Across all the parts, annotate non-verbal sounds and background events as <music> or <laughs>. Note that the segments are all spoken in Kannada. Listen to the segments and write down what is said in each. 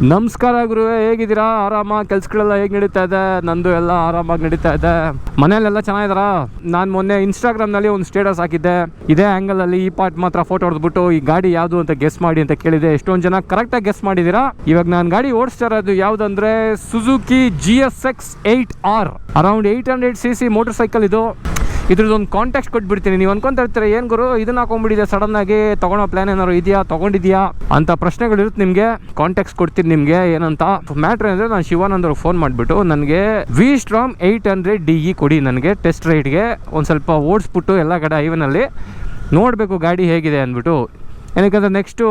ನಮಸ್ಕಾರ ಗುರು ಹೇಗಿದ್ದೀರಾ? ಆರಾಮ? ಕೆಲ್ಸಗಳೆಲ್ಲ ಹೇಗೆ ನಡೀತಾ ಇದೆ? ನಂದು ಎಲ್ಲ ಆರಾಮಾಗಿ ನಡೀತಾ ಇದೆ. ಮನೇಲೆಲ್ಲ ಚೆನ್ನಾಗಿದಾರ? ನಾನು ಮೊನ್ನೆ ಇನ್ಸ್ಟಾಗ್ರಾಮ್ನಲ್ಲಿ ಒಂದು ಸ್ಟೇಟಸ್ ಹಾಕಿದ್ದೆ. ಇದೇ ಆ್ಯಂಗಲಲ್ಲಿ ಈ ಪಾರ್ಟ್ ಮಾತ್ರ ಫೋಟೋ ಹೊಡೆದ್ಬಿಟ್ಟು ಈ ಗಾಡಿ ಯಾವುದು ಅಂತ ಗೆಸ್ ಮಾಡಿ ಅಂತ ಕೇಳಿದೆ. ಎಷ್ಟೊಂದು ಜನ ಕರೆಕ್ಟಾಗಿ ಗೆಸ್ ಮಾಡಿದ್ದೀರಾ ಇವಾಗ ನಾನು ಗಾಡಿ ಓಡಿಸ್ತಾ ಇರೋದು ಯಾವುದಂದ್ರೆ Suzuki G S X eight R around eight hundred C C motorcycle ಇದು. ಇದ್ರದ್ದೊಂದು ಕಾಂಟ್ಯಾಕ್ಟ್ ಕೊಟ್ಬಿಡ್ತೀನಿ. ನೀವು ಅನ್ಕೊಂತ ಇರ್ತೀರ, ಏನು ಗುರು, ಇದನ್ನ ಹಾಕೊಂಡ್ಬಿಟ್ಟಿದೆ ಸಡನ್ ಆಗಿ ತಗೊಳೋ ಪ್ಲಾನ್ ಏನಾದ್ರು ಇದೆಯಾ? ತಗೊಂಡಿದ್ಯಾ? ಅಂತ ಪ್ರಶ್ನೆಗಳು ಇರುತ್ತೆ ನಿಮಗೆ. ಕಾಂಟ್ಯಾಕ್ಟ್ಸ್ ಕೊಡ್ತೀನಿ ನಿಮಗೆ, ಏನಂತ. ಮ್ಯಾಟ್ರ್ ಅಂದರೆ ನಾನು ಶಿವಾನಂದ್ ಅವ್ರಿಗೆ ಫೋನ್ ಮಾಡಿಬಿಟ್ಟು, ನನಗೆ V Strom eight hundred D E ಕೊಡಿ ನನಗೆ ಟೆಸ್ಟ್ ರೈಡ್ಗೆ ಒಂದು ಸ್ವಲ್ಪ ಓಡಿಸ್ಬಿಟ್ಟು ಎಲ್ಲ ಕಡೆ ಐವನಲ್ಲಿ ನೋಡಬೇಕು ಗಾಡಿ ಹೇಗಿದೆ ಅಂದ್ಬಿಟ್ಟು. ಏನಕ್ಕಂದ್ರೆ ನೆಕ್ಸ್ಟು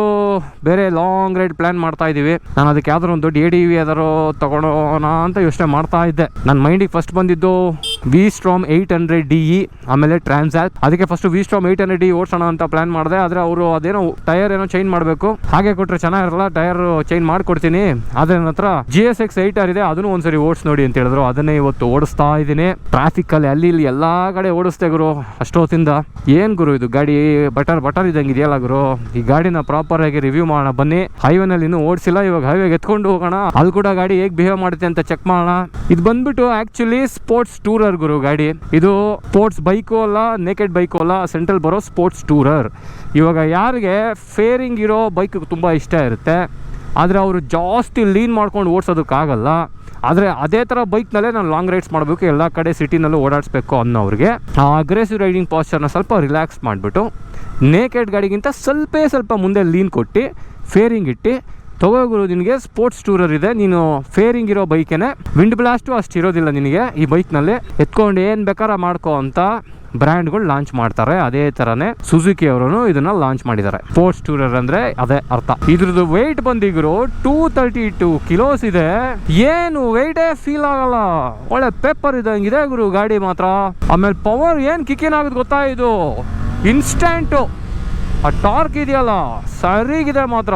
ಬೇರೆ ಲಾಂಗ್ ರೈಡ್ ಪ್ಲ್ಯಾನ್ ಮಾಡ್ತಾ ಇದ್ದೀವಿ. ನಾನು ಅದಕ್ಕೆ ಯಾವ್ದಾರು ಒಂದು ದೊಡ್ಡ ಎ ವಿ ಯಾವ್ದಾರು ತೊಗೊಳೋಣ ಅಂತ ಯೋಚನೆ ಮಾಡ್ತಾ ಇದ್ದೆ. ನನ್ನ ಮೈಂಡಿಗೆ ಫಸ್ಟ್ ಬಂದಿದ್ದು V Strom eight hundred D E ಆಮೇಲೆ ಟ್ರಾನ್ಸಾಕ್ ಅದಕ್ಕೆ first V Strom eight hundred D ಓಡಿಸೋಣ ಅಂತ ಪ್ಲಾನ್ ಮಾಡಿದೆ. ಆದರೆ ಅವರು ಅದೇನೋ ಟೈರ್ ಏನೋ ಚೇಂಜ್ ಮಾಡಬೇಕು. ಹಾಗೆ ಕೊಟ್ಟರೆ ಚೆನ್ನಾಗಿರಲ್ಲ, ಟೈರ್ ಚೇಂಜ್ ಮಾಡಿಕೊಡ್ತೀನಿ. ಆದರೆ ನನ್ನ ಹತ್ರ G S X eight R ಇದೆ, ಅದನ್ನು ಒಂದ್ಸರಿ ಓಡಿಸ್ ನೋಡಿ ಅಂತ ಹೇಳಿದ್ರು. ಅದನ್ನೇ ಇವತ್ತು ಓಡಿಸ್ತಾ ಇದ್ದೀನಿ. ಟ್ರಾಫಿಕ್ಕಲ್ಲಿ ಅಲ್ಲಿ ಇಲ್ಲಿ ಎಲ್ಲ ಕಡೆ ಓಡಿಸ್ತೆ ಗುರು, ಅಷ್ಟೊತ್ತಿಂದ. ಏನು ಗುರು ಇದು? ಗಾಡಿ ಬಟರ್ ಬಟರ್ ಇದ್ದಂಗೆ ಇದೆಯಲ್ಲ ಗುರು? ಈ ಗಾಡಿನ ಪ್ರಾಪರ್ ಆಗಿ ರಿವ್ಯೂ ಮಾಡೋಣ. ಬನ್ನಿ. ಹೈವೇನಲ್ಲಿ ಇನ್ನೂ ಓಡಿಸಿಲ್ಲ. ಇವಾಗ ಹೈವೇಗೆ ಎತ್ಕೊಂಡು ಹೋಗೋಣ. ಅಲ್ಲಿ ಕೂಡ ಗಾಡಿ ಹೇಗೆ ಬಿಹೇವ್ ಮಾಡುತ್ತೆ ಅಂತ ಚೆಕ್ ಮಾಡೋಣ. ಇದು ಬಂದ್ಬಿಟ್ಟು ಆಕ್ಚುಲಿ ಸ್ಪೋರ್ಟ್ಸ್ ಟೂರರ್ ಗುರು ಗಾಡಿ. ಇದು ಸ್ಪೋರ್ಟ್ಸ್ ಬೈಕು ಅಲ್ಲ ನೇಕೆಡ್ ಬೈಕು ಅಲ್ಲ ಸೆಂಟ್ರಲ್ ಬರೋ ಸ್ಪೋರ್ಟ್ಸ್ ಟೂರರ್ ಇವಾಗ ಯಾರಿಗೆ ಫೇರಿಂಗ್ ಇರೋ ಬೈಕ್ ತುಂಬ ಇಷ್ಟ ಇರುತ್ತೆ. ಆದರೆ ಅವರು ಜಾಸ್ತಿ ಲೀನ್ ಮಾಡ್ಕೊಂಡು ಓಡಿಸೋದಕ್ಕಾಗಲ್ಲ. ಆದರೆ ಅದೇ ಥರ ಬೈಕ್ನಲ್ಲೇ ನಾನು ಲಾಂಗ್ ರೈಡ್ಸ್ ಮಾಡಬೇಕು, ಎಲ್ಲ ಕಡೆ ಸಿಟಿನಲ್ಲೂ ಓಡಾಡಿಸ್ಬೇಕು ಅನ್ನೋರಿಗೆ ಆ ಅಗ್ರೆಸಿವ್ ರೈಡಿಂಗ್ ಪಾಸ್ಚರ್ನ ಸ್ವಲ್ಪ ರಿಲ್ಯಾಕ್ಸ್ ಮಾಡಿಬಿಟ್ಟು ನೇಕೆಡ್ ಗಾಡಿಗಿಂತ ಸ್ವಲ್ಪ ಸ್ವಲ್ಪ ಮುಂದೆ ಲೀನ್ ಕೊಟ್ಟು ಫೇರಿಂಗ್ ಇಟ್ಟು ತಗೋಗುರು ನಿನಗೆ ಸ್ಪೋರ್ಟ್ಸ್ ಟೂರರ್ ಇದೆ, ನೀನು ಫೇರಿಂಗ್ ಇರೋ ಬೈಕೇನೆ ವಿಂಡ್ ಬ್ಲಾಸ್ಟು ಅಷ್ಟು ಇರೋದಿಲ್ಲ ನಿನಗೆ, ಈ ಬೈಕ್ನಲ್ಲಿ ಎತ್ಕೊಂಡು ಏನು ಬೇಕಾರ ಮಾಡ್ಕೋ ಅಂತ ಬ್ರ್ಯಾಂಡ್ಗಳು ಲಾಂಚ್ ಮಾಡ್ತಾರೆ. ಅದೇ ಥರನೇ ಸುಜುಕಿ ಅವರು ಇದನ್ನ ಲಾಂಚ್ ಮಾಡಿದ್ದಾರೆ. ಸ್ಪೋರ್ಟ್ಸ್ ಟೂರರ್ ಅಂದ್ರೆ ಅದೇ ಅರ್ಥ. ಇದ್ರದ್ದು ವೆಯ್ಟ್ ಬಂದಿದ್ರು ಟೂ ತರ್ಟಿ ಟೂ ಕಿಲೋಸ್ ಇದೆ. ಏನು ವೆಯ್ಟೇ ಫೀಲ್ ಆಗಲ್ಲ. ಒಳ್ಳೆ ಪೇಪರ್ ಇದಂಗಿದೆ ಗುರು, ಗಾಡಿ ಮಾತ್ರ. ಆಮೇಲೆ ಪವರ್ ಏನು ಕಿಕ್ಕಿನ ಆಗುತ್ತೆ ಗೊತ್ತಾ ಇದು? ಇನ್ಸ್ಟಂಟು ಆ ಟಾರ್ಕ್ ಇದೆಯಲ್ಲ? ಸರಿಗಿದೆ ಮಾತ್ರ.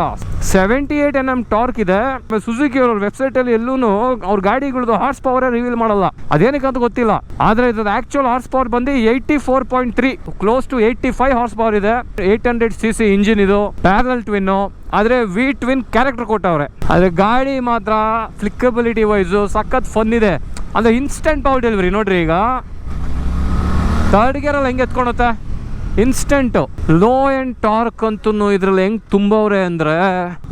Seventy eight N M torque ಇದೆ. ಸುಜುಕಿ ಅವ್ರ ವೆಬ್ಸೈಟ್ ಅಲ್ಲಿ ಎಲ್ಲೂ ಅವ್ರ ಗಾಡಿಗಳದ್ದು ಹಾರ್ಸ್ ಪವರ್ ರಿವೀಲ್ ಮಾಡಲ್ಲ. ಅದೇನಕ್ಕೆ ಅಂತ ಗೊತ್ತಿಲ್ಲ. ಆದ್ರೆ ಇದ್ರದ್ದು ಆಕ್ಚುಲ್ ಹಾರ್ಸ್ ಪವರ್ ಬಂದು eighty four point three close to eighty five horse power ಇದೆ. Eight hundred C C engine ಇದು ಪ್ಯಾರಲ್ ಟ್ವಿನ್ ಆದ್ರೆ ವಿ ಟ್ವಿನ್ ಕ್ಯಾರೆಕ್ಟರ್ ಕೊಟ್ಟವ್ರೆ ಆದ್ರೆ ಗಾಡಿ ಮಾತ್ರ ಫ್ಲಿಕ್ಕಬಿಲಿಟಿ ವೈಸು ಸಖತ್ ಫನ್ ಇದೆ. ಅಂದ್ರೆ ಇನ್ಸ್ಟೆಂಟ್ ಪವರ್ ಡೆಲಿವರಿ ನೋಡ್ರಿ ಈಗ. ತರ್ಡ್ ಗೇರಲ್ಲಿ ಹೆಂಗೆ ಎತ್ಕೊಳುತ್ತೆ ಇನ್ಸ್ಟೆಂಟು ಲೋ ಆ್ಯಂಡ್ ಟಾರ್ಕ್ ಅಂತೂ ಇದ್ರಲ್ಲಿ ಹೆಂಗೆ ತುಂಬವ್ರೆ ಅಂದರೆ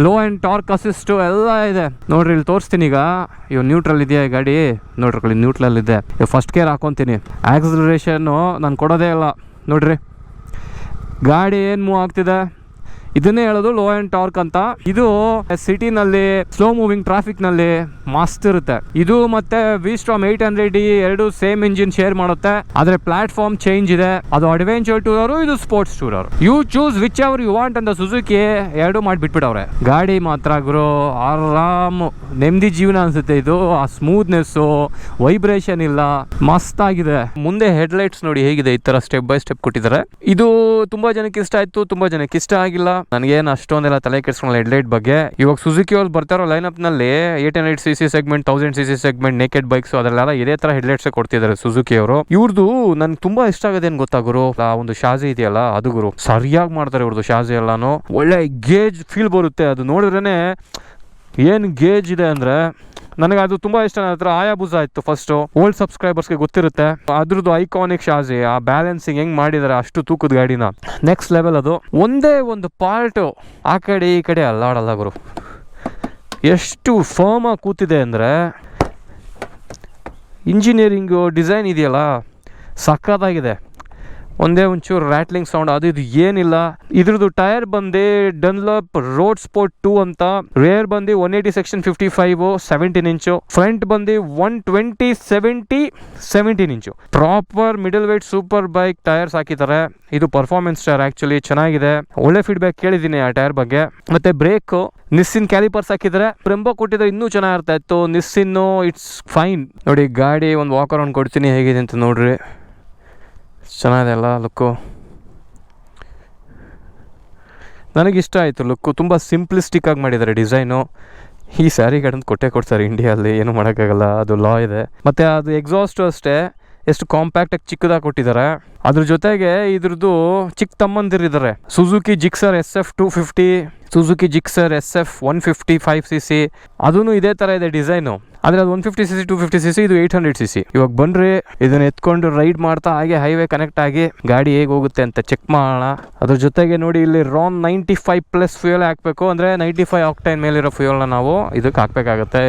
ಲೋ ಆ್ಯಂಡ್ ಟಾರ್ಕ್ ಅಸಿಸ್ಟು ಎಲ್ಲ ಇದೆ. ನೋಡ್ರಿ, ಇಲ್ಲಿ ತೋರಿಸ್ತೀನಿ ಈಗ. ಇವ್ ನ್ಯೂಟ್ರಲ್ ಇದೆಯಾ ಈ ಗಾಡಿ? ನೋಡ್ರಿ ನ್ಯೂಟ್ರಲ್ ಇದೆ ಫಸ್ಟ್ ಗೇರ್ ಹಾಕೊತೀನಿ. ಆಕ್ಸಲರೇಷನ್ನು ನಾನು ಕೊಡೋದೇ ಇಲ್ಲ. ನೋಡ್ರಿ. ಗಾಡಿ ಏನು ಮೂವ್ ಆಗ್ತಿದೆ? ಇದನ್ನೇ ಹೇಳೋದು ಲೋ ಆ್ಯಂಡ್ ಟಾರ್ಕ್ ಅಂತ. ಇದು ಸಿಟಿನಲ್ಲಿ ಸ್ಲೋ ಮೂವಿಂಗ್ ಟ್ರಾಫಿಕ್ನಲ್ಲಿ ಮಸ್ತ್ ಇರುತ್ತೆ. ಇದು ಮತ್ತೆ V Strom eight hundred D ಎರಡು ಸೇಮ್ ಇಂಜಿನ್ ಶೇರ್ ಮಾಡುತ್ತೆ. ಆದ್ರೆ ಪ್ಲಾಟ್ಫಾರ್ಮ್ ಚೇಂಜ್ ಇದೆ. ಅದು ಅಡ್ವೆಂಚರ್ ಟೂರ್ ಇದು sports tour you choose which ever you want ಅಂತ ಸುಜುಕಿ ಎರಡು ಮಾಡಿ ಬಿಟ್ಬಿಟ್ಟವ್ರೆ ಗಾಡಿ ಮಾತ್ರ ಗುರು, ಆರಾಮ್. ನೆಮ್ಮದಿ ಜೀವನ ಅನ್ಸುತ್ತೆ ಇದು. ಆ ಸ್ಮೂತ್ನೆಸ್ ವೈಬ್ರೇಷನ್ ಇಲ್ಲ. ಮಸ್ತ್ ಆಗಿದೆ. ಮುಂದೆ ಹೆಡ್ಲೈಟ್ಸ್ ನೋಡಿ ಹೇಗಿದೆ ಈ ತರ ಸ್ಟೆಪ್ ಬೈ ಸ್ಟೆಪ್ ಕೊಟ್ಟಿದ್ದಾರೆ. ಇದು ತುಂಬಾ ಜನಕ್ಕೆ ಇಷ್ಟ ಆಯ್ತು, ತುಂಬಾ ಜನಕ್ಕೆ ಇಷ್ಟ ಆಗಿಲ್ಲ. ನನಗೇನು ಅಷ್ಟೊಂದೆಲ್ಲ ತಲೆ ಕೆಡ್ಸ್ಕೊಳ್ಳಲ್ಲ ಹೆಡ್ಲೈಟ್ ಬಗ್ಗೆ. ಇವಾಗ ಸುಜುಕಿ ಅವ್ರು ಬರ್ತಾರೋ ಅಪ್ನಲ್ಲಿ eight hundred C C segment thousand C C segment naked bikes ಅದರಲ್ಲೆಲ್ಲ ಇದೇ ತರ ಹೆಡ್ಲೈಟ್ಸ್ ಕೊಡ್ತಿದ್ದಾರೆ ಸುಜುಕಿ ಅವರು. ಇವ್ರದ್ದು ನನ್ಗೆ ತುಂಬಾ ಇಷ್ಟ ಆಗೋದೇನು ಏನ್ ಗೊತ್ತಾ ಗುರು? ಆ ಒಂದು ಶಾಜಿ ಇದೆಯಲ್ಲ, ಅದು ಗುರು. ಸರಿಯಾಗಿ ಮಾಡ್ತಾರೆ ಇವ್ರದ್ದು ಶಾಜಿ ಎಲ್ಲಾನು. ಒಳ್ಳೆ ಗೇಜ್ ಫೀಲ್ ಬರುತ್ತೆ. ಅದು ನೋಡಿದ್ರೇನೆ ಏನು ಗೇಜ್ ಇದೆ ಅಂದ್ರೆ ನನಗೆ ಅದು ತುಂಬಾ ಇಷ್ಟ. ನನ್ನ ಹತ್ರ ಆಯಾಬುಜ ಇತ್ತು ಫಸ್ಟ್ ಓಲ್ಡ್ ಸಬ್ಸ್ಕ್ರೈಬರ್ಸ್ಗೆ ಗೊತ್ತಿರುತ್ತೆ. ಅದ್ರದ್ದು ಐಕಾನಿಕ್ ಶಾಜಿ, ಆ ಬ್ಯಾಲೆನ್ಸಿಂಗ್ ಹೆಂಗ್ ಮಾಡಿದ್ದಾರೆ ಅಷ್ಟು ತೂಕದ ಗಾಡಿನ. ನೆಕ್ಸ್ಟ್ ಲೆವೆಲ್ ಅದು. ಒಂದೇ ಒಂದು ಪಾರ್ಟ್ ಆ ಕಡೆ ಈ ಕಡೆ ಅಲ್ಲಾಡಲ್ಲ ಗುರು. ಎಷ್ಟು ಫರ್ಮ್ ಆಗಿ ಕೂತಿದೆ ಅಂದರೆ ಇಂಜಿನಿಯರಿಂಗು ಡಿಸೈನ್ ಇದೆಯಲ್ಲ? ಸಕ್ಕತ್ತಾಗಿದೆ ಒಂದೇ ಒಂಚೂರು ರ್ಯಾಟ್ಲಿಂಗ್ ಸೌಂಡ್ ಅದು ಇದು ಏನಿಲ್ಲ. ಇದ್ರದ್ದು ಟೈರ್ ಬಂದು ಡನ್ಲಪ್ ರೋಡ್ ಸ್ಪೋರ್ಟ್ ಟೂ ಅಂತ. ರೇರ್ ಬಂದು one eighty section fifty five seventeen ಇಂಚು ಫ್ರಂಟ್ ಬಂದು ಒನ್ ಟ್ವೆಂಟಿ ಸೆವೆಂಟಿ ಸೆವೆಂಟೀನ್ ಇಂಚು proper middle weight super bike tyres ಹಾಕಿದ್ದಾರೆ ಇದು ಪರ್ಫಾರ್ಮೆನ್ಸ್ ಟೈರ್ ಆಕ್ಚುಲಿ ಚೆನ್ನಾಗಿದೆ. ಒಳ್ಳೆ ಫೀಡ್ಬ್ಯಾಕ್ ಕೇಳಿದ್ದೀನಿ ಆ ಟೈರ್ ಬಗ್ಗೆ. ಮತ್ತೆ ಬ್ರೇಕ್ ನಿಸ್ಸಿನ್ ಕ್ಯಾಲಿಪರ್ಸ್ ಹಾಕಿದ್ರೆ. ಪ್ರೆಂಬೋ ಕೊಟ್ಟಿದ್ರೆ ಇನ್ನೂ ಚೆನ್ನಾಗಿರ್ತಾ ಇತ್ತು. ನಿಸ್ಸಿನ್ನು ಇಟ್ಸ್ ಫೈನ್ ನೋಡಿ, ಗಾಡಿ ಒಂದು ವಾಕ್ ಅರೌಂಡ್ ಕೊಡ್ತೀನಿ. ಹೇಗಿದೆ ಅಂತ ನೋಡ್ರಿ. ಚೆನ್ನಾಗಿದೆ ಅಲ್ಲ ಲುಕ್ಕು. ನನಗಿಷ್ಟ ಆಯಿತು ಲುಕ್ಕು. ತುಂಬ ಸಿಂಪ್ಲಿಸ್ಟಿಕ್ ಆಗಿ ಮಾಡಿದ್ದಾರೆ ಡಿಸೈನು. ಈ ಸ್ಯಾರಿ ಗಾರ್ಡನ್ ಕೊಟ್ಟೆ ಕೊಡ್ತಾರೆ ಇಂಡಿಯಲ್ಲಿ ಏನು ಮಾಡೋಕ್ಕಾಗಲ್ಲ. ಅದು ಲಾ ಇದೆ. ಮತ್ತು ಅದು ಎಕ್ಸಾಸ್ಟು ಅಷ್ಟೇ. ಎಷ್ಟು ಕಾಂಪ್ಯಾಕ್ಟಾಗಿ ಚಿಕ್ಕದಾಗಿ ಕೊಟ್ಟಿದ್ದಾರೆ. ಅದ್ರ ಜೊತೆಗೆ ಇದ್ರದ್ದು ಚಿಕ್ಕ ತಮ್ಮಂದಿರಿದ್ದಾರೆ Suzuki Gixxer S F two fifty Suzuki Gixxer S F one fifty five C C ಅದೂ ಇದೇ ಥರ ಇದೆ ಡಿಸೈನು. ಆದರೆ ಅದು one fifty C C two fifty C C ಇದು ಏಯ್ಟ್ ಹಂಡ್ರೆಡ್ ಸಿ ಸಿ ಇವಾಗ ಬನ್ರಿ ಇದನ್ನು ಎತ್ಕೊಂಡು ರೈಡ್ ಮಾಡ್ತಾ ಹಾಗೆ ಹೈವೇ ಕನೆಕ್ಟ್ ಆಗಿ ಗಾಡಿ ಹೇಗೆ ಹೋಗುತ್ತೆ ಅಂತ ಚೆಕ್ ಮಾಡೋಣ. ಅದ್ರ ಜೊತೆಗೆ ನೋಡಿ ಇಲ್ಲಿ RON ninety five plus fuel ಹಾಕಬೇಕು. ಅಂದರೆ ನೈಂಟಿ ಫೈವ್ ಆಕ್ಟೈನ್ ಮೇಲಿರೋ ಫ್ಯೂಯಲ್ನ ನಾವು ಇದಕ್ಕೆ ಹಾಕ್ಬೇಕಾಗತ್ತೆ.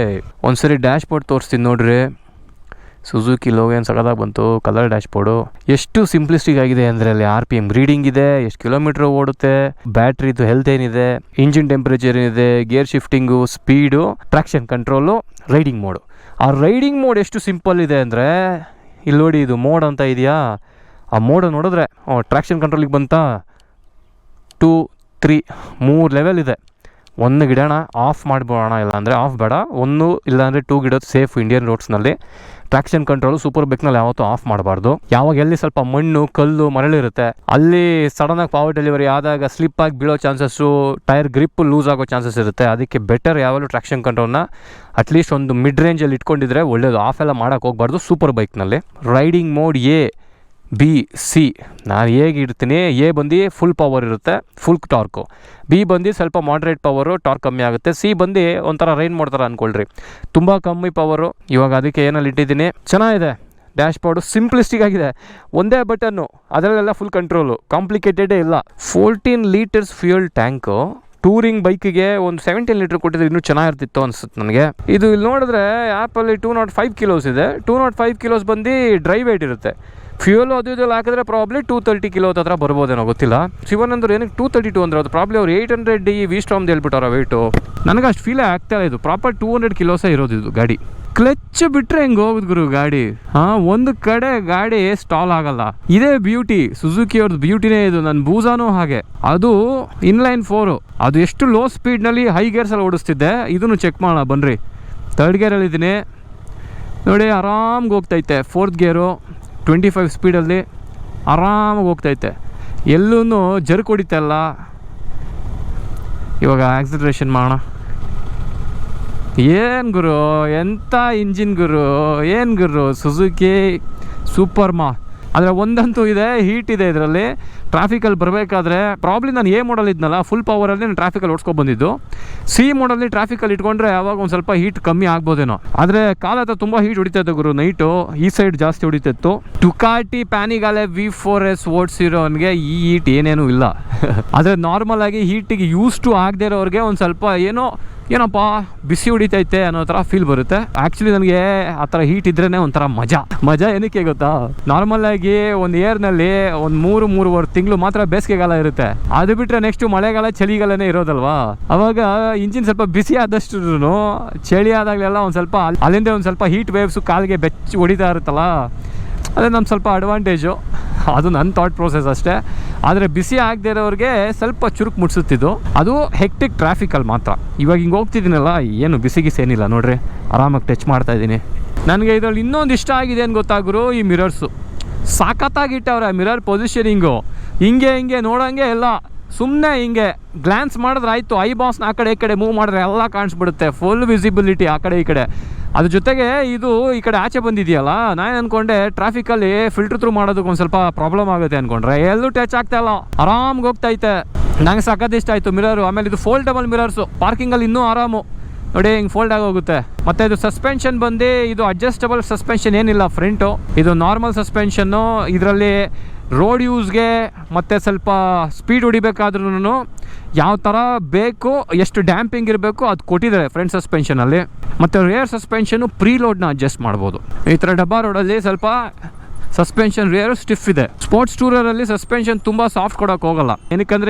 ಒಂದ್ಸರಿ ಡ್ಯಾಶ್ ಬೋರ್ಡ್ ತೋರಿಸ್ತೀನಿ ನೋಡ್ರಿ. ಸುಜುಕಿ ಲೋಗೋ ಏನು ಬಂತು, ಕಲರ್ ಡ್ಯಾಶ್ ಬೋರ್ಡು ಎಷ್ಟು ಸಿಂಪ್ಲಿಸ್ಟಿಕ್ ಆಗಿದೆ ಅಂದರೆ ಅಲ್ಲಿ ಆರ್ ಪಿ ಎಂ ರೀಡಿಂಗ್ ಇದೆ, ಎಷ್ಟು ಕಿಲೋಮೀಟ್ರ್ ಓಡುತ್ತೆ, ಬ್ಯಾಟ್ರಿದು ಹೆಲ್ತ್ ಏನಿದೆ ಇಂಜಿನ್ ಟೆಂಪ್ರೇಚರ್ ಏನಿದೆ gear shifting speed traction control riding mode ಆ ರೈಡಿಂಗ್ ಮೋಡ್ ಎಷ್ಟು ಸಿಂಪಲ್ ಇದೆ ಅಂದರೆ ಇಲ್ಲಿ ನೋಡಿ ಇದು ಮೋಡ್ ಅಂತ ಇದೆಯಾ? ಆ ಮೋಡ ನೋಡಿದ್ರೆ ಟ್ರಾಕ್ಷನ್ ಕಂಟ್ರೋಲಿಗೆ ಬಂತಾ ಟೂ ತ್ರೀ ಮೂರು ಲೆವೆಲ್ ಇದೆ. ಒಂದು ಗಿಡನ ಆಫ್ ಮಾಡಿಬಿಡೋಣ ಇಲ್ಲ ಅಂದರೆ ಆಫ್ ಬೇಡ. ಒಂದು ಇಲ್ಲಾಂದರೆ ಟೂ ಗಿಡೋದು ಸೇಫ್ ಇಂಡಿಯನ್ ರೋಡ್ಸ್ನಲ್ಲಿ ಟ್ರಾಕ್ಷನ್ ಕಂಟ್ರೋಲ್ ಸೂಪರ್ ಬೈಕ್ನಲ್ಲಿ ಯಾವತ್ತೂ ಆಫ್ ಮಾಡಬಾರ್ದು. ಯಾವಾಗ ಎಲ್ಲಿ ಸ್ವಲ್ಪ ಮಣ್ಣು, ಕಲ್ಲು ಮರಳಿರುತ್ತೆ ಅಲ್ಲಿ ಸಡನ್ ಆಗಿ ಪವರ್ ಡೆಲಿವರಿ ಆದಾಗ ಸ್ಲಿಪ್ ಆಗಿ ಬೀಳೋ ಚಾನ್ಸಸ್ಸು ಟೈರ್ ಗ್ರಿಪ್ ಲೂಸ್ ಆಗೋ ಚಾನ್ಸಸ್ ಇರುತ್ತೆ. ಅದಕ್ಕೆ ಬೆಟರ್ ಯಾವಾಗಲೂ ಟ್ರಾಕ್ಷನ್ ಕಂಟ್ರೋಲ್ನ ಅಟ್ಲೀಸ್ಟ್ ಒಂದು ಮಿಡ್ ರೇಂಜಲ್ಲಿ ಇಟ್ಕೊಂಡಿದ್ರೆ ಒಳ್ಳೆಯದು ಆಫ್ ಎಲ್ಲ ಮಾಡೋಕ್ಕೆ ಹೋಗ್ಬಾರ್ದು ಸೂಪರ್ ಬೈಕ್ನಲ್ಲಿ riding mode A B, C. ನಾನು ಹೇಗೆ ಇಡ್ತೀನಿ. ಎ ಬಂದು ಫುಲ್ ಪವರ್ ಇರುತ್ತೆ. ಫುಲ್ ಟಾರ್ಕು ಬಿ ಬಂದು ಸ್ವಲ್ಪ ಮಾಡ್ರೇಟ್ ಪವರು ಟಾರ್ಕ್ ಕಮ್ಮಿ ಆಗುತ್ತೆ. ಸಿ ಬಂದು ಒಂಥರ ರೈನ್ ಮಾಡ್ತಾರೆ ಅಂದ್ಕೊಳ್ರಿ ತುಂಬ ಕಮ್ಮಿ ಪವರು ಇವಾಗ ಅದಕ್ಕೆ ಏನಲ್ಲಿ ಇಟ್ಟಿದ್ದೀನಿ? ಚೆನ್ನಾಗಿದೆ. ಡ್ಯಾಶ್ ಬೋರ್ಡು ಸಿಂಪ್ಲಿಸ್ಟಿಕ್ ಆಗಿದೆ. ಒಂದೇ ಬಟನ್ನು ಅದರಲ್ಲೆಲ್ಲ ಫುಲ್ ಕಂಟ್ರೋಲು ಕಾಂಪ್ಲಿಕೇಟೆಡೇ ಇಲ್ಲ. Fourteen litres fuel tank touring ಬೈಕಿಗೆ ಒಂದು ಸೆವೆಂಟೀನ್ ಲೀಟರ್ ಕೊಟ್ಟಿದ್ರೆ ಇನ್ನೂ ಚೆನ್ನಾಗಿರ್ತಿತ್ತು ಅನ್ಸುತ್ತೆ ನನಗೆ. ಇದು ಇಲ್ಲಿ ನೋಡಿದ್ರೆ ಆ್ಯಪಲ್ಲಿ ಟೂ ನಾಟ್ ಫೈವ್ ಕಿಲೋಸ್ ಇದೆ. ಟೂ ನಾಟ್ ಫೈವ್ ಕಿಲೋಸ್ ಬಂದು ಡ್ರೈ ವೇಟ್ ಇರುತ್ತೆ. ಫ್ಯೂಯಲ್ ಅದು ಇದೆಲ್ಲ ಹಾಕಿದ್ರೆ ಪ್ರಾಬ್ಲಿ ಟೂ ತರ್ಟಿ ಕಿಲೋ ಹತ್ರ ಬರ್ಬೋದೇನೋ ಗೊತ್ತಿಲ್ಲ. ಶಿವನ್ ಅಂದ್ರೆ ಏನಕ್ಕೆ ಟೂ ತರ್ಟಿ ಟು ಅಂದ್ರೆ ಅದು ಪ್ರಾಬ್ಲಿ ಅವ್ರು ಏಯ್ಟ್ ಹಂಡ್ರೆಡ್ ಡಿ ವಿ ಸ್ಟ್ರಾಮ್ದು ಹೇಳ್ಬಿಟ್ಟಾರ ವೆಯ್ಟು ನನಗೆ ಅಷ್ಟು ಫೀಲೇ ಆಗ್ತಾ ಇದು. ಪ್ರಾಪರ್ ಟೂ ಹಂಡ್ರೆಡ್ ಕಿಲೋಸೇ ಇರೋದು ಇದು ಗಾಡಿ. ಕ್ಲಚ್ ಬಿಟ್ರೆ ಹೆಂಗೆ ಹೋಗುದು ಗುರು ಗಾಡಿ? ಹಾ, ಒಂದು ಕಡೆ ಗಾಡಿ ಸ್ಟಾಲ್ ಆಗಲ್ಲ. ಇದೇ ಬ್ಯೂಟಿ ಸುಜುಕಿ ಅವ್ರದ್ದು ಬ್ಯೂಟಿನೇ ಇದು. ನನ್ನ ಬೂಸಾನು ಹಾಗೆ. ಅದು ಇನ್ಲೈನ್ ಫೋರು ಅದು ಎಷ್ಟು ಲೋ ಸ್ಪೀಡ್ನಲ್ಲಿ ಹೈ ಗೇರ್ಸ್ ಗೇರ್ಸಲ್ಲಿ ಓಡಿಸ್ತಿದ್ದೆ. ಇದನ್ನು ಚೆಕ್ ಮಾಡೋಣ, ಬನ್ರಿ. ತರ್ಡ್ ಗೇರಲ್ಲಿ ಇದ್ದೀನಿ ನೋಡಿ, ಆರಾಮ್ಗೆ ಹೋಗ್ತೈತೆ. ಫೋರ್ತ್ ಗೇರು ಟ್ವೆಂಟಿ ಫೈವ್ ಸ್ಪೀಡಲ್ಲಿ ಆರಾಮಾಗಿ ಹೋಗ್ತೈತೆ. ಎಲ್ಲೂ ಜರ್ಕ್ ಹೊಡಿತಲ್ಲ ಇವಾಗ ಆಕ್ಸಿಲರೇಷನ್ ಮಾಡೋಣ. ಏನು ಗುರು ಎಂಥ ಇಂಜಿನ್ ಗುರು, ಏನು ಗುರು ಸುಜುಕಿ ಸೂಪರ್ ಮಾ ಆದರೆ ಒಂದಂತೂ ಇದೆ ಹೀಟ್ ಇದೆ ಇದರಲ್ಲಿ. ಟ್ರಾಫಿಕಲ್ಲಿ ಬರಬೇಕಾದ್ರೆ ಪ್ರಾಬ್ಲಮ್ ನಾನು ಎ ಮಾಡಲ್ ಇದ್ನಲ್ಲ ಫುಲ್ ಪವರಲ್ಲಿ ನಾನು ಟ್ರಾಫಿಕಲ್ಲಿ ಓಡಿಸ್ಕೊ ಬಂದಿದ್ದು. ಸಿ ಮೋಡಲ್ಲಿ ಟ್ರಾಫಿಕಲ್ಲಿ ಇಟ್ಕೊಂಡ್ರೆ ಯಾವಾಗ ಒಂದು ಸ್ವಲ್ಪ ಹೀಟ್ ಕಮ್ಮಿ ಆಗ್ಬೋದೇನೋ. ಆದರೆ ಕಾಲ ಹತ್ರ ತುಂಬ ಹೀಟ್ ಹೊಡಿತೈತೆ ಗುರು ನೈಟು ಈ ಸೈಡ್ ಜಾಸ್ತಿ ಹೊಡಿತಿತ್ತು. Ducati Panigale V four S ಓಡಿಸಿರೋನ್ಗೆ ಈ ಹೀಟ್ ಏನೇನೂ ಇಲ್ಲ. <laughs> ಆದರೆ ನಾರ್ಮಲ್ ಆಗಿ ಹೀಟಿಗೆ ಯೂಸ್ ಟು ಆಗದೆ ಇರೋರಿಗೆ ಒಂದು ಸ್ವಲ್ಪ ಏನೋ ಏನಪ್ಪ, ಬಿಸಿ ಹೊಡಿತೈತೆ ಅನ್ನೋ ಥರ ಫೀಲ್ ಬರುತ್ತೆ. ಆ್ಯಕ್ಚುಲಿ ನನಗೆ ಆ ಥರ ಹೀಟ್ ಇದ್ರೇ ಒಂಥರ ಮಜಾ. ಮಜಾ ಏನಕ್ಕೆ ಗೊತ್ತಾ? ನಾರ್ಮಲ್ ಆಗಿ ಒಂದು ಏರ್ನಲ್ಲಿ ಒಂದು ಮೂರು, ಮೂರುವರೆ ತಿಂಗಳು ಮಾತ್ರ ಬೇಸಿಗೆಗಾಲ ಇರುತ್ತೆ. ಅದು ಬಿಟ್ಟರೆ ನೆಕ್ಸ್ಟ್ ಮಳೆಗಾಲ ಚಳಿಗಾಲನೇ ಇರೋದಲ್ವಾ? ಅವಾಗ ಇಂಜಿನ್ ಸ್ವಲ್ಪ ಬಿಸಿ ಆದಷ್ಟು ಚಳಿ ಆದಾಗಲೆಲ್ಲ ಒಂದು ಸ್ವಲ್ಪ ಅಲ್- ಅಲ್ಲಿಂದ ಒಂದು ಸ್ವಲ್ಪ ಹೀಟ್ ವೇವ್ಸ್ ಕಾಲಿಗೆ ಬೆಚ್ಚಿ ಹೊಡಿತಾ ಇರುತ್ತಲ್ಲ? ಅದೇ ನಮ್ಮ ಸ್ವಲ್ಪ ಅಡ್ವಾಂಟೇಜು ಅದು ನನ್ನ ಥಾಟ್ ಪ್ರೋಸೆಸ್ ಅಷ್ಟೇ. ಆದರೆ ಬಿಸಿ ಆಗದೆ ಇರೋರಿಗೆ ಸ್ವಲ್ಪ ಚುರುಕು ಮುಟ್ಸುತ್ತಿದ್ದು. ಅದು ಹೆಕ್ಟಿಕ್ ಟ್ರಾಫಿಕಲ್ಲಿ ಮಾತ್ರ. ಇವಾಗ ಹಿಂಗೆ ಹೋಗ್ತಿದ್ದೀನಲ್ಲ, ಏನು ಬಿಸಿ ಗಿಸಿ ಏನಿಲ್ಲ ನೋಡ್ರಿ. ಆರಾಮಾಗಿ ಟಚ್ ಮಾಡ್ತಾ ಇದ್ದೀನಿ. ನನಗೆ ಇದರಲ್ಲಿ ಇನ್ನೊಂದು ಇಷ್ಟ ಆಗಿದೆ ಏನು ಗೊತ್ತಾಗ್ರು ಈ ಮಿರರ್ಸು ಸಾಕತ್ತಾಗಿಟ್ಟವ್ರೆ ಮಿರರ್ ಪೊಸಿಷನಿಂಗು ಹಿಂಗೆ ಹಿಂಗೆ ನೋಡೋಂಗೆ ಎಲ್ಲ ಸುಮ್ಮನೆ ಹಿಂಗೆ ಗ್ಲಾನ್ಸ್ ಮಾಡಿದ್ರೆ ಆಯಿತು ಐ ಬಾಸ್ನ ಆ ಕಡೆ ಈ ಕಡೆ ಮೂವ್ ಮಾಡಿದ್ರೆ ಎಲ್ಲ ಕಾಣಿಸ್ಬಿಡುತ್ತೆ ಫುಲ್ ವಿಸಿಬಿಲಿಟಿ ಆ ಕಡೆ ಈ ಕಡೆ. ಅದ್ರ ಜೊತೆಗೆ ಇದು ಈ ಕಡೆ ಆಚೆ ಬಂದಿದೆಯಲ್ಲ, ನಾನು ಅನ್ಕೊಂಡೆ ಟ್ರಾಫಿಕಲ್ಲಿ ಫಿಲ್ಟರ್ ಥ್ರೂ ಮಾಡೋದಕ್ಕೆ ಒಂದು ಸ್ವಲ್ಪ ಪ್ರಾಬ್ಲಮ್ ಆಗುತ್ತೆ ಅನ್ಕೊಂಡ್ರೆ. ಎಲ್ಲೂ ಟಚ್ ಆಗ್ತಾ ಇಲ್ಲ, ಆರಾಮ್ಗೆ ಐತೆ. ನಂಗೆ ಸಖತ್ ಇಷ್ಟ ಆಯಿತು ಮಿರರು ಆಮೇಲೆ ಇದು ಫೋಲ್ಡಬಲ್ ಮಿರರ್ಸು ಪಾರ್ಕಿಂಗಲ್ಲಿ ಇನ್ನೂ ಆರಾಮು. ನೋಡಿ ಹಿಂಗೆ ಫೋಲ್ಡ್ ಆಗೋಗುತ್ತೆ ಮತ್ತೆ ಇದು ಸಸ್ಪೆನ್ಷನ್ ಬಂದು ಇದು ಅಡ್ಜಸ್ಟಬಲ್ ಸಸ್ಪೆನ್ಷನ್ ಏನಿಲ್ಲ ಫ್ರಂಟು ಇದು ನಾರ್ಮಲ್ ಸಸ್ಪೆನ್ಷನ್ನು ಇದರಲ್ಲಿ ರೋಡ್ ಯೂಸ್ಗೆ ಮತ್ತು ಸ್ವಲ್ಪ ಸ್ಪೀಡ್ ಹೊಡಿಬೇಕಾದ್ರೂ ಯಾವ ಥರ ಬೇಕು, ಎಷ್ಟು ಡ್ಯಾಂಪಿಂಗ್ ಇರಬೇಕು ಅದು ಕೊಟ್ಟಿದ್ದಾರೆ ಫ್ರಂಟ್ ಸಸ್ಪೆನ್ಷನಲ್ಲಿ. ಮತ್ತು ರೇರ್ ಸಸ್ಪೆನ್ಷನು ಪ್ರೀ ಲೋಡ್ನ ಅಡ್ಜಸ್ಟ್ ಮಾಡ್ಬೋದು. ಈ ಥರ ಡಬ್ಬಾ ರೋಡಲ್ಲಿ ಸ್ವಲ್ಪ ಸಸ್ಪೆನ್ಷನ್ ರೇರ್ ಸ್ಟಿಫ್ ಇದೆ. ಸ್ಪೋರ್ಟ್ಸ್ ಟೂರರಲ್ಲಿ ಸಸ್ಪೆನ್ಷನ್ ತುಂಬ ಸಾಫ್ಟ್ ಕೊಡೋಕೆ ಹೋಗಲ್ಲ.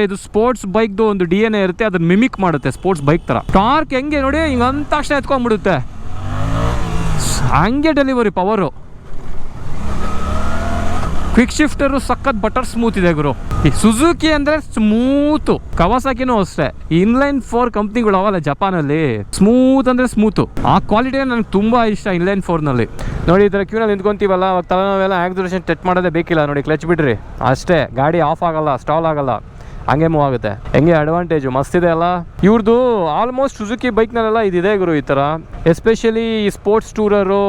ಇದು ಸ್ಪೋರ್ಟ್ಸ್ ಬೈಕ್ದು ಒಂದು ಡಿ ಎನ್ ಎ ಇರುತ್ತೆ, ಅದನ್ನ ಮಿಮಿಕ್ ಮಾಡುತ್ತೆ ಸ್ಪೋರ್ಟ್ಸ್ ಬೈಕ್ ಥರ. ಟಾರ್ಕ್ ಹೆಂಗೆ ನೋಡಿ ಹಿಂಗೆ ಅಂತ ತಕ್ಷಣ ಎತ್ಕೊಂಡ್ಬಿಡುತ್ತೆ. ಹಂಗೆ ಡೆಲಿವರಿ ಪವರು ಕ್ವಿಕ್ ಶಿಫ್ಟರ್ ಸಖತ್ ಬಟರ್ ಸ್ಮೂತ್ ಇದೆ ಗುರು. ಈ ಸುಜುಕಿ ಅಂದ್ರೆ ಸ್ಮೂತು ಕವಾಸಾಕಿನೂ ಅಷ್ಟೇ. ಇನ್ಲೈನ್ ಫೋರ್ ಕಂಪ್ನಿಗಳು ಅವಲ್ಲ ಜಪಾನಲ್ಲಿ ಸ್ಮೂತ್ ಅಂದ್ರೆ ಸ್ಮೂತ್ ಆ ಕ್ವಾಲಿಟಿ ನನಗೆ ತುಂಬಾ ಇಷ್ಟ ಇನ್ಲೈನ್ ಫೋರ್ನಲ್ಲಿ ನೋಡಿ, ಈ ತರ ಕ್ಯೂನಲ್ಲಿ ನಿಂತ್ಕೊಂತೀವಲ್ಲ ಅವಾಗ ತಲೆನೋವೆಲ್ಲ ಆಕ್ಸಿಡೇಷನ್ ಟಚ್ ಮಾಡೋದೇ ಬೇಕಿಲ್ಲ ನೋಡಿ ಕ್ಲಚ್ ಬಿಡ್ರಿ ಅಷ್ಟೇ, ಗಾಡಿ ಆಫ್ ಆಗಲ್ಲ ಸ್ಟಾಲ್ ಆಗಲ್ಲ. ಹಂಗೆ ಮೂವ್ ಆಗುತ್ತೆ. ಹೆಂಗೆ ಅಡ್ವಾಂಟೇಜು ಮಸ್ತಿದೆ ಅಲ್ಲ? ಇವ್ರದ್ದು ಆಲ್ಮೋಸ್ಟ್ ಸುಜುಕಿ ಬೈಕ್ನಲ್ಲೆಲ್ಲ ಇದಿದೆ ಗುರು ಈ ಥರ. Especially sports tourer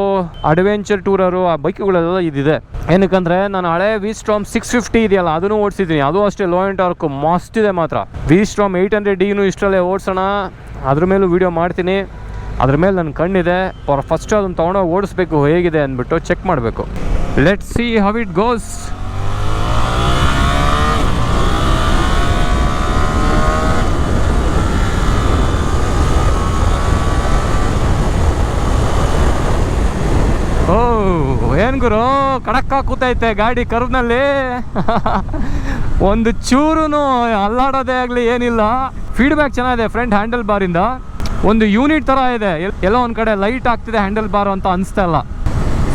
adventure tourer ಆ ಬೈಕ್ಗಳೆಲ್ಲ ಇದಿದೆ. ಏನಕ್ಕಂದ್ರೆ ನಾನು ಹಳೆ ವಿ ಸ್ಟ್ರಾಮ್ ಸಿಕ್ಸ್ ಫಿಫ್ಟಿ ಇದೆಯಲ್ಲ, ಅದನ್ನು ಓಡಿಸಿದ್ದೀನಿ. ಅದು ಅಷ್ಟೇ ಲೋ ಆ್ಯಂಡ್ ಟಾರ್ಕ್ ಮಸ್ತ್ ಇದೆ ಮಾತ್ರ. ವಿ ಸ್ಟ್ರಾಮ್ ಏಯ್ಟ್ ಹಂಡ್ರೆಡ್ ಡಿನೂ ಇಷ್ಟರಲ್ಲೇ ಓಡಿಸೋಣ. ಅದ್ರ ಮೇಲೂ ವೀಡಿಯೋ ಮಾಡ್ತೀನಿ. ಅದ್ರ ಮೇಲೆ ನನ್ನ ಕಣ್ಣಿದೆ. ಫಸ್ಟ್ ಅದನ್ನು ತೊಗೊಂಡೋಗಿ ಓಡಿಸ್ಬೇಕು ಹೇಗಿದೆ ಅಂದ್ಬಿಟ್ಟು ಚೆಕ್ ಮಾಡಬೇಕು. Let see how it goes ಏನ್ ಗುರು ಕಡಕ್ಕ ಕೂತೈತೆ ಗಾಡಿ ಕರ್ವ್ನಲ್ಲಿ. <laughs> ಒಂದು ಚೂರು ಅಲ್ಲಾಡೋದೇ ಆಗಲಿ ಏನಿಲ್ಲ. ಫೀಡ್ಬ್ಯಾಕ್ ಚೆನ್ನಾಗಿದೆ ಫ್ರಂಟ್ ಹ್ಯಾಂಡಲ್ ಬಾರಿಂದ ಒಂದು ಯೂನಿಟ್ ಥರ ಇದೆ. ಎಲ್ಲ ಒಂದು ಕಡೆ ಲೈಟ್ ಆಗ್ತಿದೆ ಹ್ಯಾಂಡಲ್ ಬಾರ್ ಅಂತ ಅನಿಸ್ತಾ ಇಲ್ಲ.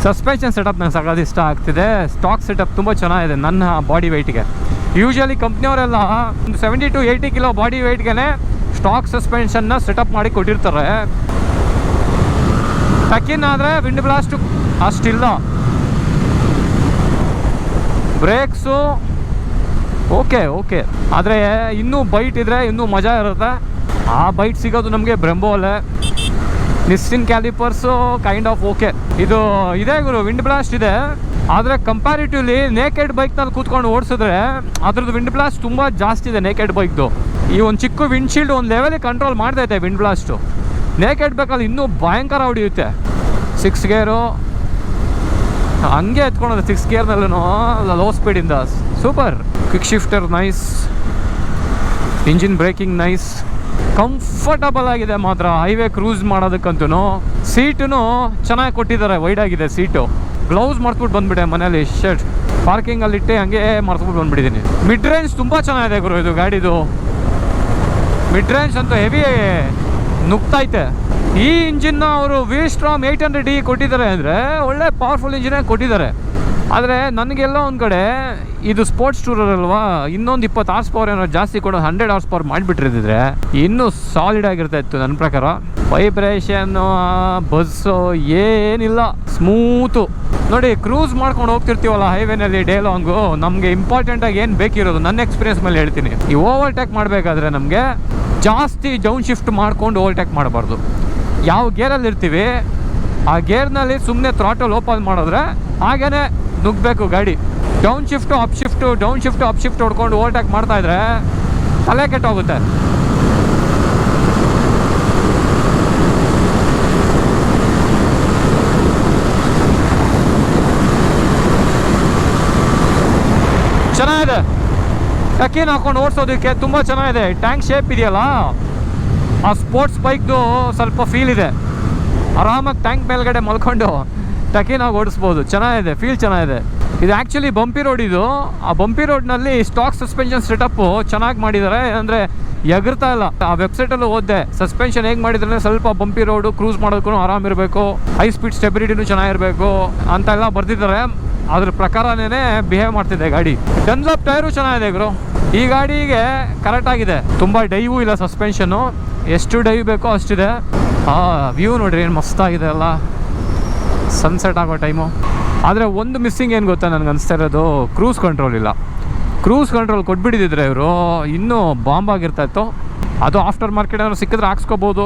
ಸಸ್ಪೆನ್ಷನ್ ಸೆಟಪ್ ನಂಗೆ ಸಖತ್ ಇಷ್ಟ ಆಗ್ತಿದೆ. ಸ್ಟಾಕ್ ಸೆಟಪ್ ತುಂಬ ಚೆನ್ನಾಗಿದೆ ನನ್ನ ಬಾಡಿ ವೆಯ್ಟ್ಗೆ ಯೂಶಲಿ ಕಂಪ್ನಿಯವರೆಲ್ಲ ಒಂದು seventy to eighty kilo body ವೆಯ್ಟ್ಗೆ stock ಸಸ್ಪೆನ್ಷನ್ನ ಸೆಟಪ್ ಮಾಡಿ ಕೊಟ್ಟಿರ್ತಾರೆ. ಟಕ್ಕಿನ್ ಆದರೆ wind blast ಅಷ್ಟಿಲ್ಲ. Brakes, okay okay. ಆದರೆ ಇನ್ನೂ ಬೈಟ್ ಇದ್ರೆ ಇನ್ನೂ ಮಜಾ ಇರುತ್ತೆ. ಆ ಬೈಟ್ ಸಿಗೋದು ನಮಗೆ ಬ್ರೆಂಬೋಲೆ Nissin calipers kind of okay ಇದು, ಇದೆ ಗುರು ವಿಂಡ್ ಬ್ಲಾಸ್ಟ್ ಇದೆ. ಆದರೆ ಕಂಪ್ಯಾರಿಟಿವ್ಲಿ ನೇಕೆಡ್ ಬೈಕ್ನಲ್ಲಿ ಕೂತ್ಕೊಂಡು ಓಡಿಸಿದ್ರೆ ಅದ್ರದ್ದು ವಿಂಡ್ ಬ್ಲಾಸ್ಟ್ ತುಂಬ ಜಾಸ್ತಿ ಇದೆ ನೇಕೆಡ್ ಬೈಕ್ದು ಈ ಒಂದು ಚಿಕ್ಕ ವಿಂಡ್ ಶೀಲ್ಡ್ ಒಂದು ಲೆವೆಲಿಗೆ ಕಂಟ್ರೋಲ್ ಮಾಡ್ತೈತೆ ವಿಂಡ್ ಬ್ಲಾಸ್ಟು ನೇಕೆಡ್ ಬೇಕಲ್ಲಿ ಇನ್ನೂ ಭಯಂಕರ ಹೊಡಿಯುತ್ತೆ. ಸಿಕ್ಸ್ ಗೇರು ಹಂಗೆ ಎತ್ಕೊಂಡ್ರೆ ಸಿಕ್ಸ್ ಗೇರ್ನಲ್ಲೂ low ಸ್ಪೀಡಿಂದ super quick shifter nice engine braking nice comfortable ಆಗಿದೆ ಮಾತ್ರ. ಹೈವೇ ಕ್ರೂಸ್ ಮಾಡೋದಕ್ಕಂತೂ ಸೀಟು ಚೆನ್ನಾಗಿ ಕೊಟ್ಟಿದ್ದಾರೆ. ವೈಡ್ ಆಗಿದೆ ಸೀಟು ಗ್ಲೌಸ್ ಮರ್ತ್ಬಿಟ್ಟು ಬಂದ್ಬಿಟ್ಟೆ ಮನೇಲಿ ಶರ್ಟ್ ಪಾರ್ಕಿಂಗಲ್ಲಿ ಇಟ್ಟೆ, ಹಂಗೆ ಮರ್ತ್ಬಿಟ್ಟು ಬಂದ್ಬಿಟ್ಟಿದ್ದೀನಿ ಮಿಡ್ ರೇಂಜ್ ತುಂಬ ಚೆನ್ನಾಗಿದೆ ಗುರು ಇದು ಗಾಡಿದು. ಮಿಡ್ ರೇಂಜ್ ಅಂತೂ ಹೆವಿ ನುಗ್ತೈತೆ ಈ ಇಂಜಿನ್ನ ಅವರು V Strom eight hundred D ಕೊಟ್ಟಿದ್ದಾರೆ ಅಂದರೆ ಒಳ್ಳೆ ಪವರ್ಫುಲ್ ಇಂಜಿನೇ ಕೊಟ್ಟಿದ್ದಾರೆ. ಆದರೆ ನನಗೆಲ್ಲ ಒಂದು ಕಡೆ ಇದು ಸ್ಪೋರ್ಟ್ಸ್ ಟೂರರ್ ಅಲ್ವಾ, ಇನ್ನೊಂದು ಇಪ್ಪತ್ತು ಹಾರ್ಸ್ ಪವರ್ ಏನೋ ಜಾಸ್ತಿ ಕೊಡೋ ಹಂಡ್ರೆಡ್ ಆರ್ಸ್ ಪವರ್ ಮಾಡಿಬಿಟ್ಟಿರಿದ್ರೆ ಇನ್ನೂ ಸಾಲಿಡ್ ಆಗಿರ್ತಾ ಇತ್ತು ನನ್ನ ಪ್ರಕಾರ. ವೈಬ್ರೇಷನ್ನು ಬಸ್ಸು ಏನಿಲ್ಲ ಸ್ಮೂತು ನೋಡಿ ಕ್ರೂಸ್ ಮಾಡ್ಕೊಂಡು ಹೋಗ್ತಿರ್ತೀವಲ್ಲ ಹೈವೇನಲ್ಲಿ ಡೇ ಲಾಂಗು ನಮಗೆ ಇಂಪಾರ್ಟೆಂಟಾಗಿ ಏನು ಬೇಕಿರೋದು ನನ್ನ ಎಕ್ಸ್ಪೀರಿಯನ್ಸ್ ಮೇಲೆ ಹೇಳ್ತೀನಿ. ಈ ಓವರ್ಟೇಕ್ ಮಾಡಬೇಕಾದ್ರೆ ನಮಗೆ ಜಾಸ್ತಿ ಡೌನ್ ಶಿಫ್ಟ್ ಮಾಡ್ಕೊಂಡು ಓವರ್ಟೇಕ್ ಮಾಡಬಾರ್ದು. ಯಾವ ಗೇರಲ್ಲಿ ಇರ್ತೀವಿ, ಆ ಗೇರ್ನಲ್ಲಿ ಸುಮ್ಮನೆ ಥ್ರಾಟಲ್ ಓಪನ್ ಮಾಡಿದ್ರೆ ಹಾಗೇ ನುಗ್ಗಬೇಕು ಗಾಡಿ. Down shift up shift down shift up shift ಹೊಡ್ಕೊಂಡು ಓವರ್ಟೇಕ್ ಮಾಡ್ತಾ ಇದ್ರೆ ತಲೆ ಕೆಟ್ಟೋಗುತ್ತೆ. ಚೆನ್ನಾಗಿದೆ. ಟಕೀನ್ ಹಾಕೊಂಡು ಓಡಿಸೋದಕ್ಕೆ ತುಂಬ ಚೆನ್ನಾಗಿದೆ. ಟ್ಯಾಂಕ್ ಶೇಪ್ ಇದೆಯಲ್ಲ? ಆ ಸ್ಪೋರ್ಟ್ಸ್ ಬೈಕ್ದು ಸ್ವಲ್ಪ ಫೀಲ್ ಇದೆ. ಆರಾಮಾಗಿ ಟ್ಯಾಂಕ್ ಮೇಲ್ಗಡೆ ಮಲ್ಕೊಂಡು ಟಕೀನಾಗಿ ಓಡಿಸ್ಬೋದು. ಚೆನ್ನಾಗಿದೆ ಫೀಲ್ ಚೆನ್ನಾಗಿದೆ. ಇದು ಆ್ಯಕ್ಚುಲಿ ಬಂಪಿ ರೋಡ್ ಇದು. ಆ ಬಂಪಿ ರೋಡ್ನಲ್ಲಿ ಸ್ಟಾಕ್ ಸಸ್ಪೆನ್ಷನ್ ಸೆಟಪ್ಪು ಚೆನ್ನಾಗಿ ಮಾಡಿದ್ದಾರೆ ಅಂದರೆ ಎಗರ್ತಾ ಇಲ್ಲ. ಆ ವೆಬ್ಸೈಟಲ್ಲೂ ಓದಿದೆ ಸಸ್ಪೆನ್ಷನ್ ಹೇಗೆ ಮಾಡಿದ್ರೆ ಸ್ವಲ್ಪ ಬಂಪಿ ರೋಡು ಕ್ರೂಸ್ ಮಾಡೋದಕ್ಕೂ ಆರಾಮಿರಬೇಕು ಹೈ ಸ್ಪೀಡ್ ಸ್ಟೆಬಿಲಿಟಿನೂ ಚೆನ್ನಾಗಿರಬೇಕು ಅಂತ ಎಲ್ಲ ಬರ್ದಿದ್ದಾರೆ. ಅದ್ರ ಪ್ರಕಾರನೇ ಬಿಹೇವ್ ಮಾಡ್ತಿದೆ ಗಾಡಿ. ಡನ್ಲಾಪ್ ಟೈರು ಚೆನ್ನಾಗಿದೆ ಗುರು. ಈ ಗಾಡಿಗೆ ಕರೆಕ್ಟ್ ಆಗಿದೆ. ತುಂಬ ಡೈವೂ ಇಲ್ಲ ಸಸ್ಪೆನ್ಷನ್ನು ಎಷ್ಟು ಡೈ ಬೇಕೋ ಅಷ್ಟಿದೆ. ಆ ವ್ಯೂ ನೋಡ್ರಿ, ಏನು ಮಸ್ತಾಗಿದೆ ಅಲ್ಲ. ಸನ್ಸೆಟ್ ಆಗೋ ಟೈಮು ಆದರೆ ಒಂದು ಮಿಸ್ಸಿಂಗ್ ಏನು ಗೊತ್ತಾ ನನಗೆ ಅನಿಸ್ತಾ ಇರೋದು? ಕ್ರೂಸ್ ಕಂಟ್ರೋಲ್ ಇಲ್ಲ. ಕ್ರೂಸ್ ಕಂಟ್ರೋಲ್ ಕೊಟ್ಬಿಟ್ಟಿದ್ರೆ ಇವರು, ಇನ್ನೂ ಬಾಂಬ್ ಆಗಿರ್ತಾ ಇತ್ತು. ಅದು ಆಫ್ಟರ್ ಮಾರ್ಕೆಟ್ ಏನಾದ್ರು ಸಿಕ್ಕಿದ್ರೆ ಹಾಕ್ಸ್ಕೋಬೋದು.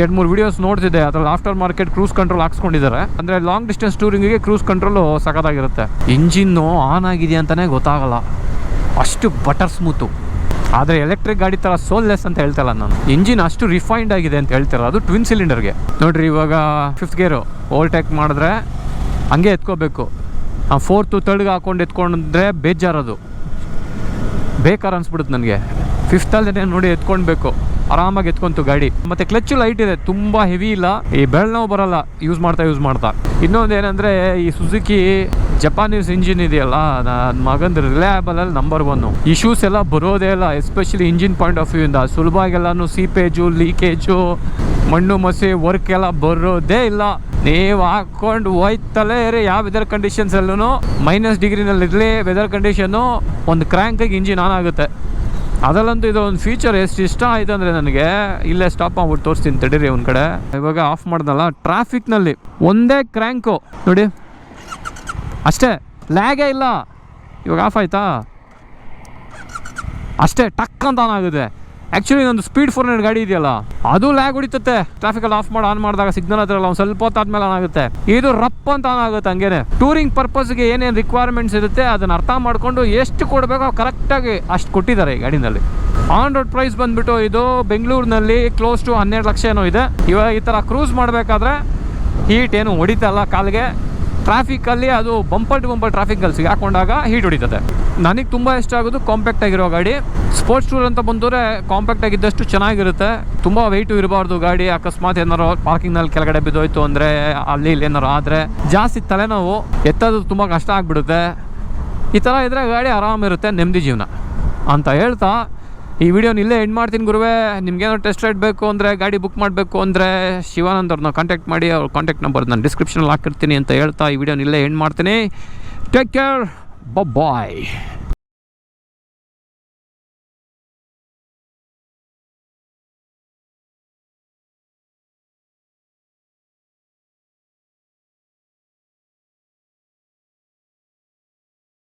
ಎರಡು ಮೂರು ವೀಡಿಯೋಸ್ ನೋಡ್ತಿದ್ದೆ, ಅದ್ರಲ್ಲಿ ಆಫ್ಟರ್ ಮಾರ್ಕೆಟ್ ಕ್ರೂಸ್ ಕಂಟ್ರೋಲ್ ಹಾಕ್ಸ್ಕೊಂಡಿದ್ದಾರೆ. ಅಂದರೆ ಲಾಂಗ್ ಡಿಸ್ಟೆನ್ಸ್ ಟೂರಿಂಗಿಗೆ ಕ್ರೂಸ್ ಕಂಟ್ರೋಲು ಸಖತ್ತಾಗಿರುತ್ತೆ. ಇಂಜಿನ್ನು ಆನ್ ಆಗಿದೆಯಾ ಅಂತಲೇ ಗೊತ್ತಾಗಲ್ಲ. ಅಷ್ಟು ಬಟರ್ ಸ್ಮೂತು ಆದರೆ ಎಲೆಕ್ಟ್ರಿಕ್ ಗಾಡಿ ಥರ ಸೋಲ್ಲೆಸ್ ಅಂತ ಹೇಳ್ತಲ್ಲ ನಾನು. ಇಂಜಿನ್ ಅಷ್ಟು ರಿಫೈನ್ಡ್ ಆಗಿದೆ ಅಂತ ಹೇಳ್ತಾರೆ ಅದು ಟ್ವಿನ್ ಸಿಲಿಂಡರ್ಗೆ ನೋಡ್ರಿ, ಇವಾಗ ಫಿಫ್ತ್ ಗೇರು ಓವರ್ಟೇಕ್ ಮಾಡಿದ್ರೆ ಹಂಗೆ ಎತ್ಕೋಬೇಕು. ಫೋರ್ತು ತರ್ಡ್ಗೆ ಹಾಕೊಂಡು ಎತ್ಕೊಂಡ್ರೆ ಬೇಜಾರದು. ಬೇಕಾರ ಅನ್ಸ್ಬಿಡುತ್ತೆ ನನಗೆ. ಫಿಫ್ತಲ್ಲೇ ನೋಡಿ ಎತ್ಕೊಳ್ಬೇಕು ಆರಾಮಾಗಿ ಎತ್ಕೊಂತು ಗಾಡಿ. ಮತ್ತೆ ಕ್ಲಚ್ ಲೈಟ್ ಇದೆ, ತುಂಬಾ ಹೆವಿ ಇಲ್ಲ. ಈ ಬೆಳ್ ನಾವು ಬರಲ್ಲ ಯೂಸ್ ಮಾಡ್ತಾ ಯೂಸ್ ಮಾಡ್ತಾ. ಇನ್ನೊಂದು ಏನಂದ್ರೆ, ಈ ಸುಜುಕಿ ಜಪಾನೀಸ್ ಇಂಜಿನ್ ಇದೆಯಲ್ಲ ನನ್ನ ಮಗಂದು ರಿಲಯಬಲ್ ಅಲ್ಲಿ ನಂಬರ್ ಒನ್ ಇಶ್ಯೂಸ್ ಎಲ್ಲ ಬರೋದೇ ಇಲ್ಲ especially engine point of view ಇಂದ. ಸುಲಭವಾಗೆಲ್ಲನೂ ಸೀಪೇಜು ಲೀಕೇಜು ಮಣ್ಣು ಮಸಿ ವರ್ಕ್ ಎಲ್ಲ ಬರೋದೇ ಇಲ್ಲ. ನೀವು ಹಾಕೊಂಡು ಹೋಯ್ತಲೇ ಯಾವ ವೆದರ್ ಕಂಡೀಷನ್ಸ್ ಅಲ್ಲೂ ಮೈನಸ್ ಡಿಗ್ರಿನಲ್ಲಿ ಇರಲಿ ವೆದರ್ ಕಂಡೀಷನ್ನು ಒಂದು ಕ್ರ್ಯಾಂಕಿಗೆ ಇಂಜಿನ್ ಆನ್ ಆಗುತ್ತೆ. ಅದರಲ್ಲಂತೂ ಇದು ಒಂದು ಫೀಚರ್ ಎಷ್ಟು ಇಷ್ಟ ಆಯ್ತು ಅಂದರೆ ನನಗೆ ಇಲ್ಲೇ ಸ್ಟಾಪ್ ಮಾಡ್ಬಿಟ್ಟು ತೋರಿಸ್ತೀನಿ, ತಡೀರಿ ಒಂದು ಕಡೆ. ಇವಾಗ ಆಫ್ ಮಾಡ್ದಲ್ಲ ಟ್ರಾಫಿಕ್ನಲ್ಲಿ ಒಂದೇ ಕ್ರ್ಯಾಂಕು ನೋಡಿ. ಅಷ್ಟೇ ಲ್ಯಾಗೇ ಇಲ್ಲ. ಇವಾಗ ಆಫ್ ಆಯ್ತಾ? ಅಷ್ಟೇ, ಟಕ್ ಅಂತ ಆನ್ ಆಗುತ್ತೆ. ಆ್ಯಕ್ಚುಲಿ ಒಂದು ಸ್ಪೀಡ್ ಫೋರ್ ಹಂಡ್ರೆಡ್ ಗಾಡಿ ಇದೆಯಲ್ಲ? ಅದು ಲ್ಯಾಗ್ ಹೊಡಿತತ್ತೆ. ಟ್ರಾಫಿಕಲ್ಲಿ ಆಫ್ ಮಾಡಿ ಆನ್ ಮಾಡಿದಾಗ ಸಿಗ್ನಲ್ ಹತ್ರ ಒಂದು ಸ್ವಲ್ಪ ಹೊತ್ತಾದ್ಮೇಲೆ ಆನ್ ಆಗುತ್ತೆ. ಇದು ರಪ್ ಅಂತ ಆನ್ ಆಗುತ್ತೆ ಹಂಗೇನೆ. ಟೂರಿಂಗ್ ಪರ್ಪಸ್ಗೆ ಏನೇನು ರಿಕ್ವೈರ್ಮೆಂಟ್ಸ್ ಇರುತ್ತೆ ಅದನ್ನ ಅರ್ಥ ಮಾಡಿಕೊಂಡು ಎಷ್ಟು ಕೊಡಬೇಕೋ ಕರೆಕ್ಟಾಗಿ ಅಷ್ಟು ಕೊಟ್ಟಿದ್ದಾರೆ ಈ ಗಾಡಿನಲ್ಲಿ. ಆನ್ ರೋಡ್ ಪ್ರೈಸ್ ಬಂದ್ಬಿಟ್ಟು ಇದು ಬೆಂಗಳೂರಿನಲ್ಲಿ ಕ್ಲೋಸ್ ಟು ಹನ್ನೆರಡು ಲಕ್ಷ ಏನೋ ಇದೆ. ಇವಾಗ ಈ ಥರ ಕ್ರೂಸ್ ಮಾಡಬೇಕಾದ್ರೆ ಹೀಟ್ ಏನು ಹೊಡಿತಲ್ಲ ಕಾಲಿಗೆ. ಟ್ರಾಫಿಕಲ್ಲಿ ಅದು ಬಂಪರ್ ಟು ಬಂಪರ್ ಟ್ರಾಫಿಕಲ್ಲಿ ಸಿಗಾಕೊಂಡಾಗ ಹೀಟ್ ಹೊಡಿತದೆ. ನನಗೆ ತುಂಬ ಇಷ್ಟ ಆಗೋದು ಕಾಂಪ್ಯಾಕ್ಟ್ ಆಗಿರೋ ಗಾಡಿ. ಸ್ಪೋರ್ಟ್ಸ್ ಟೂರ್ ಅಂತ ಬಂದರೆ ಕಾಂಪ್ಯಾಕ್ಟ್ ಆಗಿದ್ದಷ್ಟು ಚೆನ್ನಾಗಿರುತ್ತೆ. ತುಂಬ ವೆಯ್ಟು ಇರಬಾರ್ದು ಗಾಡಿ. ಅಕಸ್ಮಾತ್ ಏನಾರು ಪಾರ್ಕಿಂಗ್ನಲ್ಲಿ ಕೆಳಗಡೆ ಬಿದ್ದೋಯ್ತು ಅಂದರೆ ಅಲ್ಲಿ ಇಲ್ಲಿ ಏನಾರು ಆದರೆ ಜಾಸ್ತಿ ತಲೆನೋವು, ಎತ್ತದು ತುಂಬ ಕಷ್ಟ ಆಗಿಬಿಡುತ್ತೆ. ಈ ಥರ ಇದ್ದರೆ ಗಾಡಿ ಆರಾಮಿರುತ್ತೆ, ನೆಮ್ಮದಿ ಜೀವನ ಅಂತ ಹೇಳ್ತಾ ಈ ವಿಡಿಯೋನ ಇಲ್ಲೇ ಎಂಡ್ ಮಾಡ್ತೀನಿ ಗುರುವೆ. ನಿಮ್ಗೇನೋ ಟೆಸ್ಟ್ ರೈಡ್ ಬೇಕು ಅಂದರೆ, ಗಾಡಿ ಬುಕ್ ಮಾಡಬೇಕು ಅಂದರೆ ಶಿವಾನಂದ್ ಅವ್ರನ್ನ ಕಾಂಟ್ಯಾಕ್ಟ್ ಮಾಡಿ, ಅವ್ರ ಕಾಂಟ್ಯಾಕ್ಟ್ ನಂಬರ್ ನಾನು ಡಿಸ್ಕ್ರಿಪ್ಷನಲ್ಲಿ ಹಾಕಿರ್ತೀನಿ ಅಂತ ಹೇಳ್ತಾ ಈ ವಿಡಿಯೋನ ಇಲ್ಲೇ ಎಂಡ್ ಮಾಡ್ತೀನಿ. Take care bye